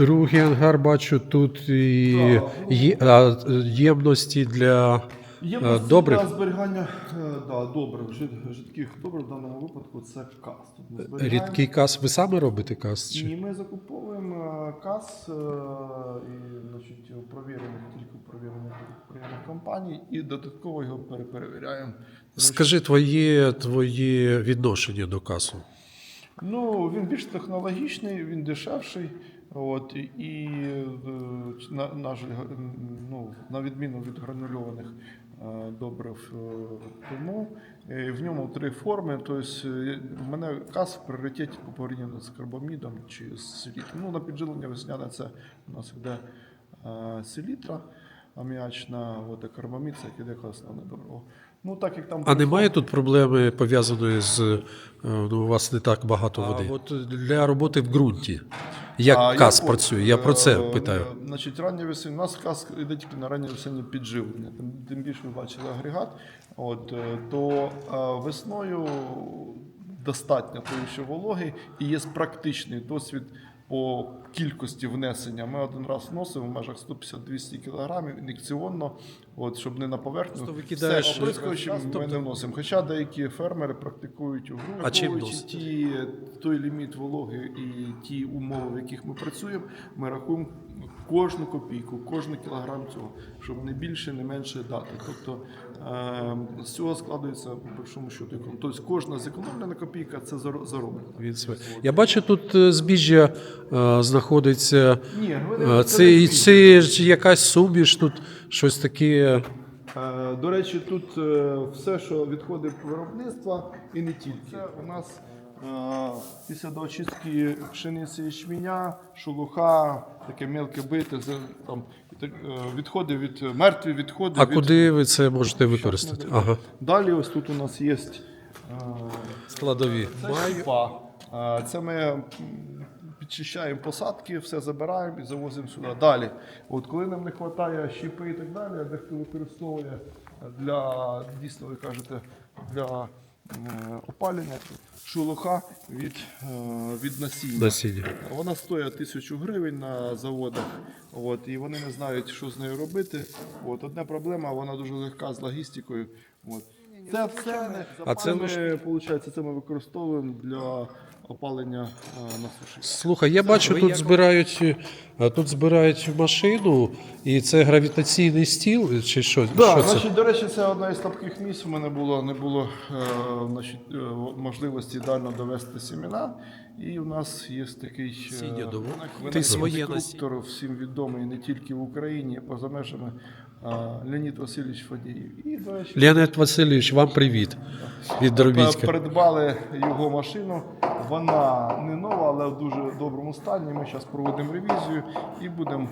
Другий ангар бачу тут і є, а, ємності для Ємності Е, для зберігання е, да, добрив, жид- жидких добрив в даному випадку це кас. Тут ми зберігаємо. рідкий кас. Ви самі робите кас? Чи? Ні, ми закуповуємо е, кас е, і значить, у провірених, тільки у провірених, провірених компаній і додатково його переперевіряємо. Скажи твоє, твоє відношення до касу. Ну, він більш технологічний, він дешевший. От, і- і, е, на, на, жаль, ну, на відміну від гранульованих е, добрив, е, тому в ньому три форми. Тобто, в мене кас в пріоритеті по порівнянню з карбамідом чи з селітром. Ну, на підживлення весняне це у нас йде селітра аміачна, от, а карбамід це як основне добро. Ну, так як там А немає тут проблеми пов'язаної з ну, у вас не так багато води? А от для роботи в ґрунті. Як А, кас працює? Я про це е, питаю. Значить, раннє весіння. У нас кас йде тільки на раннє весіннє підживлення. Тим, тим більше ви бачили агрегат. От, е, то е, весною достатньо тої, що вологи, і є практичний досвід по кількості внесення. Ми один раз вносимо в межах 150-200 кілограмів ін'єкціонно, от, щоб не на поверхню. Просто викидаєш, Все оприскуючим ми тобто- не вносимо. Хоча деякі фермери практикують у враховуючи ті, той ліміт вологи і ті умови, в яких ми працюємо, ми рахуємо кожну копійку, кожен кілограм цього, щоб не більше, не менше дати. Тобто е, з цього складається по счету економ. Тобто кожна зекономлена копійка це заро- зароблена. Він своє. Я бачу, тут е, збіжжя е, знаходиться. Ні, ви Е, не- Це, не це, якась суміш, тут щось таке. До речі, тут все, що відходить виробництва, і не тільки. Це у нас після доочистки пшениці і шміня, шелуха, таке мелке бите, там, е, відходи від мертві відходи. А від... куди ви це можете використати? Ага. Далі ось тут у нас є е, Складові. це Це ми підчищаємо посадки, все забираємо і завозимо сюди. Далі, от коли нам не вистачає щіпи і так далі, дехто використовує для, дійсно ви кажете, для опалення шелуха від, е, від насіння. Насіння. Вона стоїть тисячу гривень на заводах, от, і вони не знають, що з нею робити. От, одна проблема, вона дуже легка з логістикою. От. Це все не А це ми, лише- виходить, це ми використовуємо для опалення е, на суші. Слухай, я бачу, тут збирають, е, тут збирають машину, і це гравітаційний стіл, чи що? Да, що це? значить, до речі, це одна із слабких місць. У мене було не було е, значить, е, можливості ідеально довести семена. І у нас є такий е, винахідний Ти своє конструктор, всім відомий не тільки в Україні, а поза межами Леонід Васильович Фадіїв. І, до речі, Леонід Васильович, вам привіт від Дробіцька. Придбали його машину. Вона не нова, але в дуже доброму стані. Ми зараз проводимо ревізію і будемо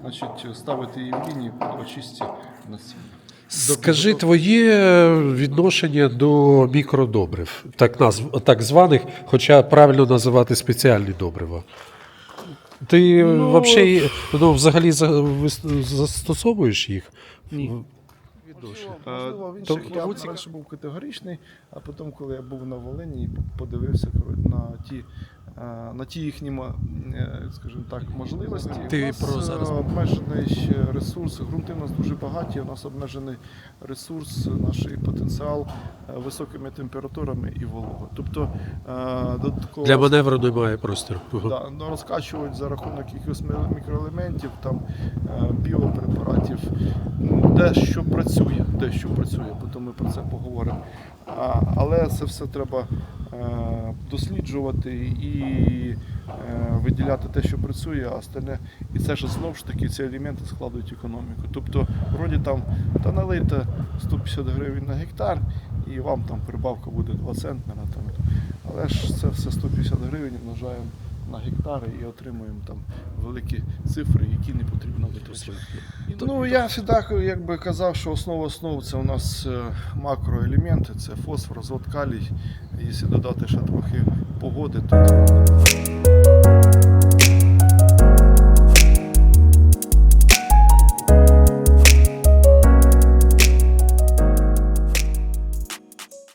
значить, ставити її в лінії по очистці насіння. Скажи твоє відношення до мікродобрив, так, назв, так званих, хоча правильно називати спеціальні добрива. Ти Ну, взагалі, ну, взагалі за- вис- застосовуєш їх? Ні. Можливо, в інших я раніше був категоричний, а потім, коли я був на Волині і подивився коротше, на ті, е, на ті їхні, е, скажімо так, можливості. Ти у нас про зараз- е, обмежений ресурс. Грунти у нас дуже багаті, у нас обмежений ресурс, наш потенціал е, високими температурами і вологою. Тобто е, додатково Для маневру немає простору. Да, ну, розкачують за рахунок якихось мікроелементів, там, е, біопрепаратів. Ну, Дещо працює, дещо працює, потім ми про це поговоримо. Але це все треба е, досліджувати і е, виділяти те, що працює, а остальне. І це ж знову ж таки ці елементи складують економіку. Тобто, вроді там та налийте 150 гривень на гектар, і вам там прибавка буде 2 центнера. Але ж це все 150 гривень множаємо на гектари і отримуємо там великі цифри, які не потрібно витрачати. Ну я завжди якби казав, що основа основ це у нас е, макроелементи, це фосфор, азот, калій. Якщо додати ще трохи погоди, то